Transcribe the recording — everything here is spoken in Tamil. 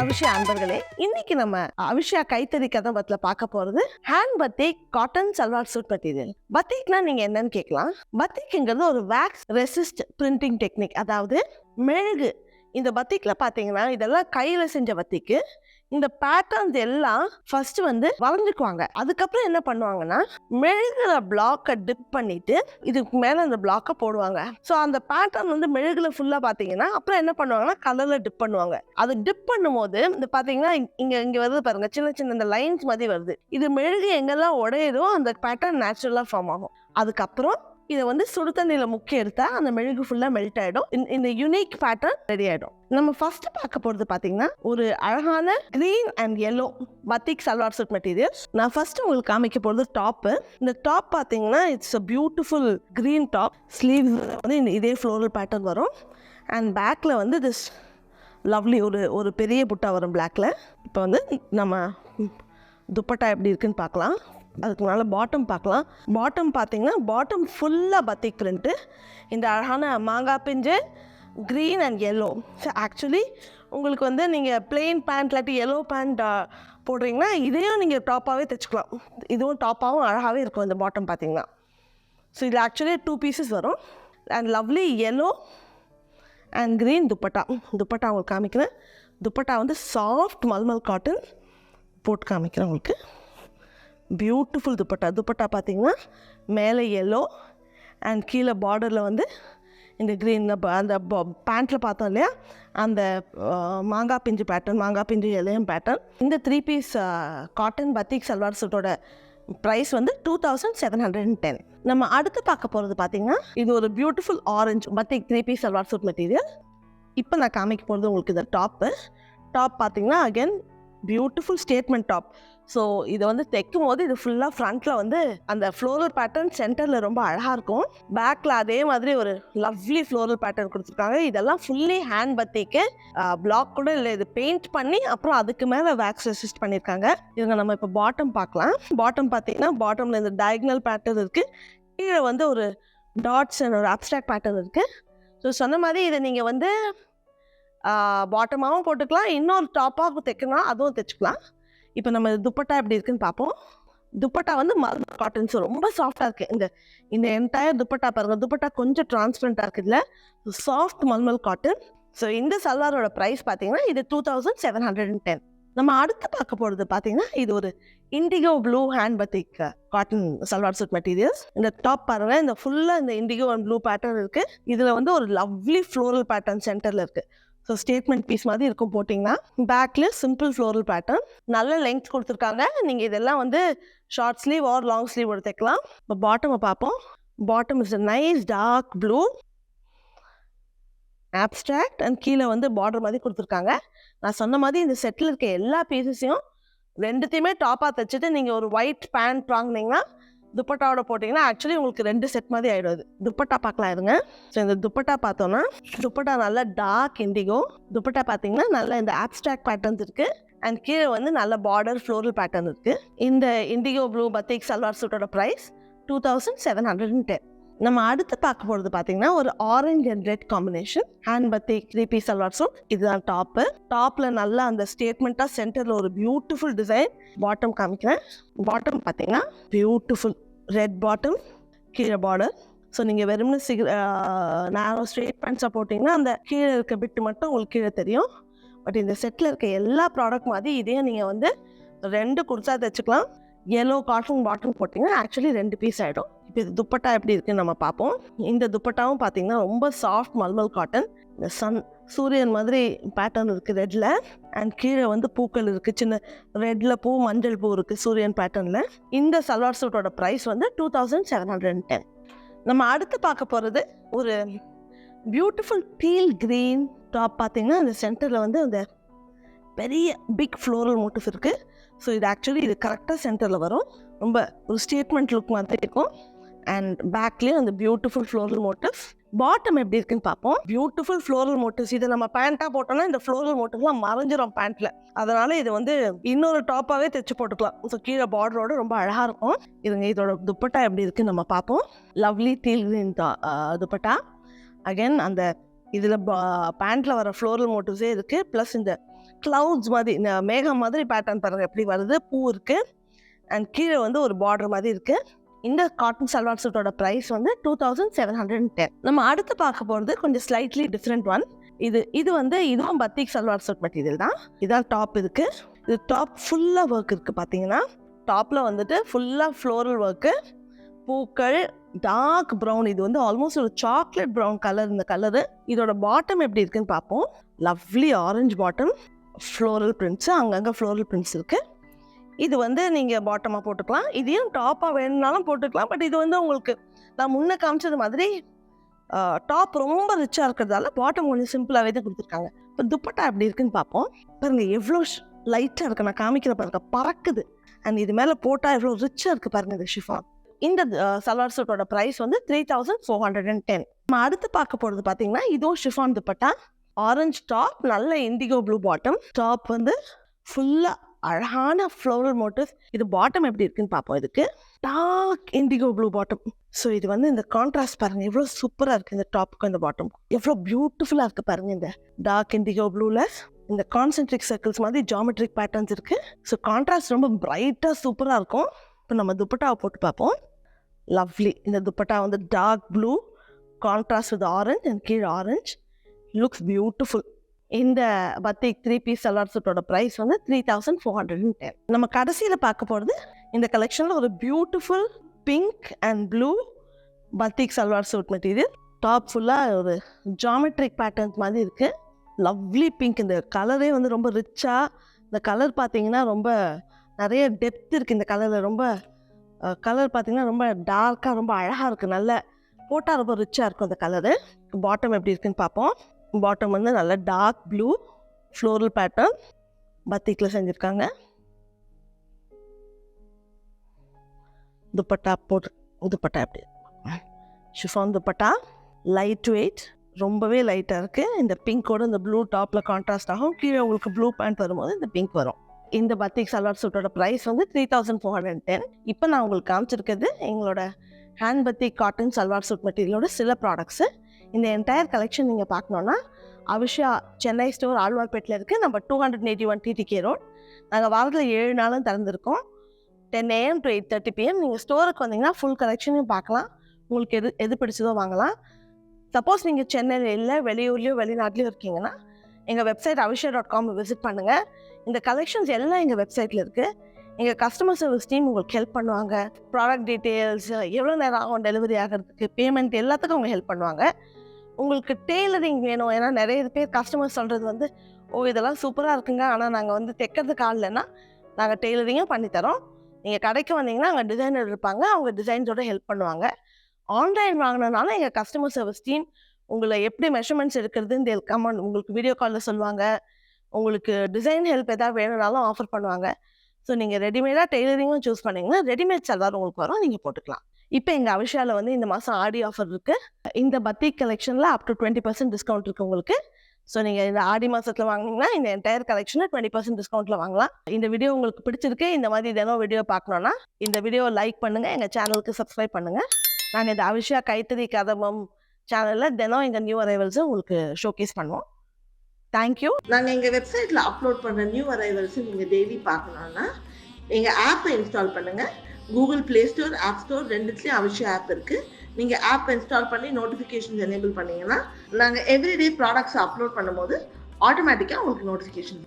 அபிஷா அன்பர்களே இன்னைக்கு நம்ம அபிஷா கைத்தறி கதை பத்தில பார்க்க போறது hand batik cotton salwar suit material. பத்திக்னா நீங்க என்னன்னு கேட்கலாம். பத்திக்ங்கிறது ஒரு வேக்ஸ் ரெசிஸ்ட் பிரிண்டிங் டெக்னிக் அதாவது மெழுகு. இந்த பத்திக்ல பாத்தீங்கன்னா இதெல்லாம் கையில செஞ்ச பத்திக்கு இந்த பேட்டர்ன்ஸ் எல்லாம் ஃபர்ஸ்ட் வந்து வளைஞ்சுக்குவாங்க அதுக்கப்புறம் என்ன பண்ணுவாங்கன்னா மெழுகுல பிளாக்கை டிப் பண்ணிட்டு இதுக்கு மேல அந்த பிளாக்கை போடுவாங்க. ஸோ அந்த பேட்டர்ன் வந்து மெழுகுல ஃபுல்லா பாத்தீங்கன்னா அப்புறம் என்ன பண்ணுவாங்கன்னா கலர்ல டிப் பண்ணுவாங்க. அது டிப் பண்ணும்போது இந்த பாத்தீங்கன்னா இங்க- இங்க வருது பாருங்க சின்ன சின்ன இந்த லைன்ஸ் மாதிரி வருது. இது மெழுகு எங்கெல்லாம் உடையதோ அந்த பேட்டர்ன் நேச்சுரலா ஃபார்ம் ஆகும். அதுக்கப்புறம் இதை வந்து சுடு தண்ணியில் முக்கி எடுத்தா அந்த மெழுகு ஃபுல்லாக மெல்ட் ஆகிடும் இந்த- இந்த யூனிக் பேட்டர்ன் ரெடி ஆகிடும் நம்ம ஃபர்ஸ்ட் பார்க்க போகிறது பார்த்தீங்கன்னா ஒரு அழகான green and yellow batik salwar suit materials நான் ஃபர்ஸ்ட் உங்களுக்கு காமிக்க போகிறது டாப்பு இந்த டாப் பார்த்தீங்கன்னா it's a beautiful green top sleeves வந்து இந்த இதே ஃப்ளோரல் பேட்டர்ன் வரும். அண்ட் பேக்கில் வந்து திஸ் லவ்லி ஒரு ஒரு பெரிய புட்டா வரும் பிளாக்ல இப்போ வந்து நம்ம துப்பட்டா எப்படி இருக்குன்னு பார்க்கலாம். அதுக்கு மேலே பாட்டம் பார்க்கலாம். பாட்டம் பார்த்தீங்கன்னா பாட்டம் ஃபுல்லாக பத்திக் இந்த அழகான மாங்காய் பிஞ்சு green and yellow so actually உங்களுக்கு வந்து நீங்கள் plain பேண்ட் இல்லாட்டி எல்லோ பேண்ட் போடுறீங்கன்னா இதையும் நீங்கள் டாப்பாகவே தைச்சிக்கலாம். இதுவும் டாப்பாகவும் அழகாகவே இருக்கும் இந்த பாட்டம் பார்த்தீங்கன்னா. ஸோ இதில் ஆக்சுவலி டூ பீசஸ் வரும். And lovely yellow and green dupatta dupatta உங்களுக்கு காமிக்கிறேன். துப்பட்டா வந்து சாஃப்ட் மல்மல் காட்டன் போட்டு காமிக்கிறேன் உங்களுக்கு. பியூட்டிஃபுல் துப்பட்டா. துப்பட்டா பார்த்தீங்கன்னா மேலே எல்லோ அண்ட் கீழே பார்டரில் வந்து இந்த க்ரீனில் அந்த பேண்ட்டில் பார்த்தோம் இல்லையா? அந்த மாங்காய் பிஞ்சு பேட்டர்ன் மாங்காய் பிஞ்சு இலையம் பேட்டர்ன் இந்த three piece cotton batik salwar சூட்டோட price வந்து two thousand seven hundred and ten நம்ம அடுத்து பார்க்க போகிறது பார்த்தீங்கன்னா இது ஒரு beautiful orange batik three piece salwar suit material இப்போ நான் காமிக்க போகிறது உங்களுக்கு இந்த டாப்பு டாப் பார்த்தீங்கன்னா again beautiful statement top so இதை வந்து தைக்கும் போது இது ஃபுல்லாக ஃப்ரண்ட்டில் வந்து அந்த ஃப்ளோரல் பேட்டர்ன் சென்டரில் ரொம்ப அழகாக இருக்கும். பேக்கில் அதே மாதிரி ஒரு லவ்லி ஃப்ளோரல் பேட்டர்ன் கொடுத்துருக்காங்க. இதெல்லாம் ஃபுல்லி ஹேண்ட் பத்திக்கு பிளாக் கூட இல்லை. இது பெயிண்ட் பண்ணி அப்புறம் அதுக்கு மேலே வேக்ஸ் ரெசிஸ்ட் பண்ணியிருக்காங்க இவங்க நம்ம இப்போ பாட்டம் பார்க்கலாம். பாட்டம் பார்த்தீங்கன்னா பாட்டமில் இந்த டயக்னல் பேட்டர்ன் இருக்குது கீழே வந்து ஒரு டாட்ஸ் ஒரு அப்ட்ராக்ட் பேட்டர்ன் இருக்குது ஸோ சொன்ன மாதிரி இதை நீங்கள் வந்து பாட்டமாகவும் போட்டுக்கலாம். இன்னொரு டாப்பாக தைக்கணும் அதுவும் தைச்சுக்கலாம். இப்போ நம்ம துப்பட்டா எப்படி இருக்குன்னு பார்ப்போம் துப்பட்டா வந்து மல்மல் காட்டன்ஸ் ரொம்ப சாஃப்டாக இருக்குது இந்த இந்த என்டையர் துப்பட்டா பாருங்கள் துப்பட்டா கொஞ்சம் டிரான்ஸ்பரண்ட்டாக இருக்குதுல்ல. சாஃப்ட் மல்மல் காட்டன் ஸோ இந்த சல்வாரோட ப்ரைஸ் பார்த்தீங்கன்னா இது two thousand seven hundred and ten நம்ம அடுத்து பார்க்க போகிறது பார்த்தீங்கன்னா இது ஒரு indigo blue hand batik cotton salwar suit materials இந்த டாப் பாருங்கள் இந்த ஃபுல்லாக இந்த இண்டிகோ அண்ட் ப்ளூ பேட்டர்ன் இருக்குது இதில் வந்து ஒரு லவ்லி ஃப்ளோரல் பேட்டர்ன் சென்டரில் இருக்குது ஸோ ஸ்டேட்மெண்ட் பீஸ் மாதிரி இருக்கும் போட்டிங்கன்னா பேக்கில் சிம்பிள் ஃப்ளோரல் பேட்டர்ன் நல்ல லெங்க் கொடுத்துருக்காங்க. நீங்கள் இதெல்லாம் வந்து short sleeve or long sleeve தைக்கலாம் இப்போ பாட்டமை பார்ப்போம். Bottom is nice dark blue abstract and கீழே வந்து பார்டர் மாதிரி கொடுத்துருக்காங்க. நான் சொன்ன மாதிரி இந்த செட்டில் இருக்க எல்லா பீசஸையும் ரெண்டுத்தையுமே டாப்பாக தைச்சிட்டு நீங்கள் ஒரு ஒயிட் பேண்ட் வாங்கினீங்கன்னா துப்பட்டாவோட போட்டிங்கன்னா ஆக்சுவலி உங்களுக்கு ரெண்டு செட் மாதிரி ஆகிடும் துப்பட்டா பார்க்கலாம் இருங்க. ஸோ இந்த துப்பட்டா பார்த்தோன்னா துப்பட்டா நல்லா டார்க் இண்டிகோ துப்பட்டா பார்த்தீங்கன்னா நல்ல இந்த ஆப்ஸ்ட்ராக்ட் பேட்டர்ன்ஸ் இருக்குது அண்ட் கீழே வந்து நல்ல பார்டர் ஃப்ளோரல் பேட்டர்ன் இருக்குது இந்த indigo blue batik salwar சூட்டோட price two thousand seven hundred and ten நம்ம அடுத்து பார்க்க போகிறது பார்த்தீங்கன்னா ஒரு orange and red combination hand batik three piece salwar suit இதுதான் டாப்பு டாப்பில் நல்லா அந்த ஸ்டேட்மெண்ட்டாக சென்டரில் ஒரு பியூட்டிஃபுல் டிசைன் பாட்டம் காமிக்கிறேன். பாட்டம் பார்த்தீங்கன்னா பியூட்டிஃபுல் ரெட் பாட்டம் கீழே பார்டர் ஸோ நீங்கள் வெறும்னு சிக நேரோ ஸ்ட்ரெயிட் பேண்ட்ஸாக போட்டிங்கன்னா அந்த கீழே இருக்க பிட்டு மட்டும் உங்களுக்கு கீழே தெரியும். பட் இந்த செட்டில் இருக்க எல்லா ப்ராடக்ட் மாதிரி இதையும் நீங்கள் வந்து ரெண்டு குர்த்தா தைச்சிக்கலாம். எல்லோ காட்டன் பாட்டன் போட்டிங்கன்னா ஆக்சுவலி ரெண்டு பீஸ் ஆகிடும் இப்போ இது துப்பட்டா எப்படி இருக்குன்னு நம்ம பார்ப்போம். இந்த துப்பட்டாவும் பார்த்தீங்கன்னா ரொம்ப சாஃப்ட் மல்மல் காட்டன் இந்த சன் சூரியன் மாதிரி பேட்டர்ன் இருக்குது ரெட்டில் அண்ட் கீழே வந்து பூக்கள் இருக்குது சின்ன ரெட்டில் பூ மஞ்சள் பூ இருக்குது சூரியன் பேட்டர்னில் இந்த சல்வார் சூட்டோட ப்ரைஸ் வந்து two thousand seven hundred and ten நம்ம அடுத்து பார்க்க போகிறது ஒரு பியூட்டிஃபுல் பீல் க்ரீன் டாப் பார்த்தீங்கன்னா அந்த சென்டரில் வந்து அந்த பெரிய பிக் ஃப்ளோரல் மோட்டிவ் இருக்குது ஸோ இது ஆக்சுவலி இது கரெக்டாக சென்டரில் வரும். ரொம்ப ஒரு ஸ்டேட்மெண்ட் லுக் மாதிரி இருக்கும். அண்ட் பேக்லேயும் அந்த பியூட்டிஃபுல் ஃப்ளோரல் மோட்டிவ் பாட்டம் எப்படி இருக்குன்னு பார்ப்போம். பியூட்டிஃபுல் ஃப்ளோரல் மோட்டிவ்ஸ் இதை நம்ம பேண்ட்டாக போட்டோம்னா இந்த ஃப்ளோரல் மோட்டிவ்லாம் மறைஞ்சிரும் பேண்ட்டில் அதனால இது வந்து இன்னொரு டாப்பாகவே தைச்சு போட்டுக்கலாம். ஸோ கீழே பார்டரோட ரொம்ப அழகாக இருக்கும். இதுங்க இதோட துப்பட்டா எப்படி இருக்குன்னு நம்ம பார்ப்போம். Lovely teal green dupatta. Again அந்த இதில் பேண்ட்டில் வர ஃப்ளோரல் மோட்டிவ்ஸே இருக்குது ப்ளஸ் இந்த க்ளவுட்ஸ் மாதிரி இந்த மேகம் மாதிரி பேட்டர்ன் பாருங்கள் எப்படி வருது? பூ இருக்குது அண்ட் கீழே வந்து ஒரு பார்டர் மாதிரி இருக்குது இந்த காட்டன் சல்வார் சூட்டோட ப்ரைஸ் வந்து two thousand seven hundred ten நம்ம அடுத்து பார்க்க போகிறது கொஞ்சம் ஸ்லைட்லி டிஃப்ரெண்ட் ஒன் இது இது வந்து இதுவும் பத்திக் சல்வார் சூட் மெட்டீரியல் தான். இதான் டாப் இருக்கு இது டாப் ஃபுல்லாக ஒர்க் இருக்கு பார்த்தீங்கன்னா டாப்பில் வந்துட்டு ஃபுல்லாக ஃப்ளோரல் ஒர்க்கு பூக்கள் டார்க் ப்ரௌன் இது வந்து ஆல்மோஸ்ட் ஒரு சாக்லேட் ப்ரௌன் கலர் இந்த கலரு இதோட பாட்டம் எப்படி இருக்குன்னு பார்ப்போம். Lovely orange bottom floral prints அங்கங்கே ஃப்ளோரல் பிரிண்ட்ஸ் இருக்குது இது வந்து நீங்கள் பாட்டமாக போட்டுக்கலாம். இதையும் டாப்பாக வேணும்னாலும் போட்டுக்கலாம். பட் இது வந்து உங்களுக்கு நான் முன்னே காமிச்சது மாதிரி டாப் ரொம்ப ரிச்சாக இருக்கிறதால பாட்டம் கொஞ்சம் சிம்பிளாகவே தான் கொடுத்துருக்காங்க. இப்போ துப்பட்டா எப்படி இருக்குன்னு பார்ப்போம். பாருங்கள் எவ்வளோ லைட்டாக இருக்குது நான் காமிக்கிற பாருங்க. பறக்குது. அண்ட் இது மேலே போட்டால் எவ்வளோ ரிச்சாக இருக்குது பாருங்க இந்த ஷிஃபான் இந்த சல்வார் சூட்டோட ப்ரைஸ் வந்து three thousand four hundred and ten நம்ம அடுத்து பார்க்க போகிறது பார்த்தீங்கன்னா இதுவும் ஷிஃபான் துப்பட்டா. ஆரஞ்சு டாப் நல்ல இண்டிகோ ப்ளூ பாட்டம் டாப் வந்து ஃபுல்லாக அழகான ஃப்ளோரல் மோட்டர்ஸ் இது பாட்டம் எப்படி இருக்குன்னு பார்ப்போம். இதுக்கு dark indigo blue bottom so இது வந்து இந்த கான்ட்ராஸ்ட் பாருங்க. எவ்வளோ சூப்பராக இருக்குது இந்த டாப்புக்கும் இந்த பாட்டம் எவ்வளோ பியூட்டிஃபுல்லாக இருக்குது பாருங்க இந்த டார்க் இண்டிகோ ப்ளூவில் இந்த கான்சென்ட்ரிக் சர்க்கிள்ஸ் மாதிரி ஜாமெட்ரிக் பேட்டர்ன்ஸ் இருக்குது ஸோ கான்ட்ராஸ்ட் ரொம்ப பிரைட்டாக சூப்பராக இருக்கும். இப்போ நம்ம துப்பட்டாவை போட்டு பார்ப்போம். லவ்லி இந்த துப்பட்டா வந்து dark blue contrast with orange and கீழே ஆரஞ்ச் லுக்ஸ் பியூட்டிஃபுல் இந்த பத்திக் த்ரீ பீஸ் சல்வார் சூட்டோட ப்ரைஸ் வந்து three thousand four hundred and ten நம்ம கடைசியில் பார்க்க போகிறது இந்த கலெக்ஷனில் ஒரு beautiful pink and blue batik salwar suit material top ஃபுல்லாக ஒரு ஜாமெட்ரிக் பேட்டர்ன்ஸ் மாதிரி இருக்குது லவ்லி பிங்க் இந்த கலரே வந்து ரொம்ப ரிச்சாக இந்த கலர் பார்த்தீங்கன்னா ரொம்ப நிறைய டெப்த் இருக்குது இந்த கலரில் ரொம்ப கலர் பார்த்தீங்கன்னா ரொம்ப டார்க்காக ரொம்ப அழகாக இருக்குது நல்ல போட்டால் ரொம்ப ரிச்சாக இருக்கும் அந்த கலரு பாட்டம் எப்படி இருக்குன்னு பார்ப்போம். பாட்டம் வந்து நல்ல டார்க் ப்ளூ ஃப்ளோரல் பேட்டர்ன் பத்திக்கில் செஞ்சுருக்காங்க. துப்பட்டா போட்டு துப்பட்டா எப்படி? ஷிஃபான் துப்பட்டா லைட் வெயிட் ரொம்பவே லைட்டாக இருக்குது இந்த பிங்கோட இந்த ப்ளூ டாப்பில் கான்ட்ராஸ்ட் ஆகும். கீழே உங்களுக்கு ப்ளூ பேண்ட் வரும்போது இந்த பிங்க் வரும். இந்த பத்திக் சல்வார் சூட்டோட ப்ரைஸ் வந்து three thousand four hundred ten இப்போ நான் உங்களுக்கு காமிச்சிருக்கிறது எங்களோட hand batik cotton salwar suit மெட்டீரியலோட சில ப்ராடக்ட்ஸு இந்த என்டையர் கலெக்ஷன் நீங்கள் பார்க்கணுன்னா அவிஷா சென்னை ஸ்டோர் ஆழ்வார்பேட்டில் இருக்குது நம்ம two hundred eighty one TTK road நாங்கள் வாரத்தில் ஏழு நாளும் திறந்துருக்கோம். Ten AM to eight thirty PM நீங்கள் ஸ்டோருக்கு வந்தீங்கன்னா ஃபுல் கலெக்ஷனையும் பார்க்கலாம். உங்களுக்கு எது எது பிடிச்சதோ வாங்கலாம். சப்போஸ் நீங்கள் சென்னையில் இல்லை வெளியூர்லேயோ வெளிநாட்டிலையோ இருக்கீங்கன்னா எங்கள் website Avisha dot com visit பண்ணுங்கள் இந்த கலெக்ஷன்ஸ் எல்லாம் எங்கள் வெப்சைட்டில் இருக்குது எங்கள் கஸ்டமர் சர்வீஸ் டீம் உங்களுக்கு ஹெல்ப் பண்ணுவாங்க. ப்ராடக்ட் டீட்டெயில்ஸ் எவ்வளோ நேரம் ஆகும் டெலிவரி ஆகிறதுக்கு பேமெண்ட் எல்லாத்துக்கும் அவங்க ஹெல்ப் பண்ணுவாங்க. உங்களுக்கு டெய்லரிங் வேணும். ஏன்னா நிறைய பேர் கஸ்டமர் சொல்கிறது வந்து ஓ இதெல்லாம் சூப்பராக இருக்குங்க. ஆனால் நாங்கள் வந்து தைக்கிறதுக்கு ஆள் நாங்கள் டெய்லரிங்கும் பண்ணித்தரோம் நீங்கள் கடைக்கு வந்தீங்கன்னா அங்கே டிசைனர் இருப்பாங்க. அவங்க டிசைன்ஸோட ஹெல்ப் பண்ணுவாங்க. ஆன்லைன் வாங்கினனால எங்கள் கஸ்டமர் சர்வீஸ் டீம் உங்களை எப்படி மெஷர்மெண்ட்ஸ் எடுக்கிறதுன்னு கமெண்ட் உங்களுக்கு வீடியோ காலில் சொல்லுவாங்க. உங்களுக்கு டிசைன் ஹெல்ப் எதாவது வேணும்னாலும் ஆஃபர் பண்ணுவாங்க. ஸோ நீங்கள் ரெடிமேடாக டெய்லரிங்கும் சூஸ் பண்ணிங்கன்னா ரெடிமேட் சல்வார் உங்களுக்கு வரும். நீங்கள் போட்டுக்கலாம். இப்போ எங்கள் அவிஷாவில் வந்து இந்த மாதம் ஆடி ஆஃபர் இருக்குது இந்த பத்திக் கலெக்ஷனில் up to twenty percent discount இருக்குது உங்களுக்கு. ஸோ நீங்கள் இந்த ஆடி மாதத்தில் வாங்கினீங்கன்னா இந்த என்டையர் கலெக்ஷனை டுவெண்ட்டி பர்சன்ட் டிஸ்கவுண்ட்டில் வாங்கலாம். இந்த வீடியோ உங்களுக்கு பிடிச்சிருக்கு இந்த மாதிரி தினம் வீடியோ பார்க்கணுன்னா இந்த வீடியோ லைக் பண்ணுங்கள் எங்கள் சேனலுக்கு சப்ஸ்கிரைப் பண்ணுங்கள் நாங்கள் இந்த அவிஷா கைத்தறி கதமம் சேனலில் தினம் எங்கள் நியூ அரைவல்ஸை உங்களுக்கு ஷோகேஸ் பண்ணுவோம். தேங்க்யூ நாங்கள் எங்கள் வெப்சைட்டில் அப்லோட் பண்ணுற நியூ அரைவல்ஸை நீங்கள் டெய்லி பார்க்கணுன்னா எங்கள் ஆப்பை இன்ஸ்டால் பண்ணுங்கள் Google Play Store App Store ரெண்டுத்துலேயும் அவசியம் ஆப் இருக்குது நீங்கள் ஆப் இன்ஸ்டால் பண்ணி நோட்டிஃபிகேஷன்ஸ் எனேபிள் பண்ணிங்கன்னா நாங்கள் எவ்ரிடே ப்ராடக்ட்ஸ் அப்லோட் பண்ணும்போது ஆட்டோமேட்டிக்காக உங்களுக்கு நோட்டிஃபிகேஷன்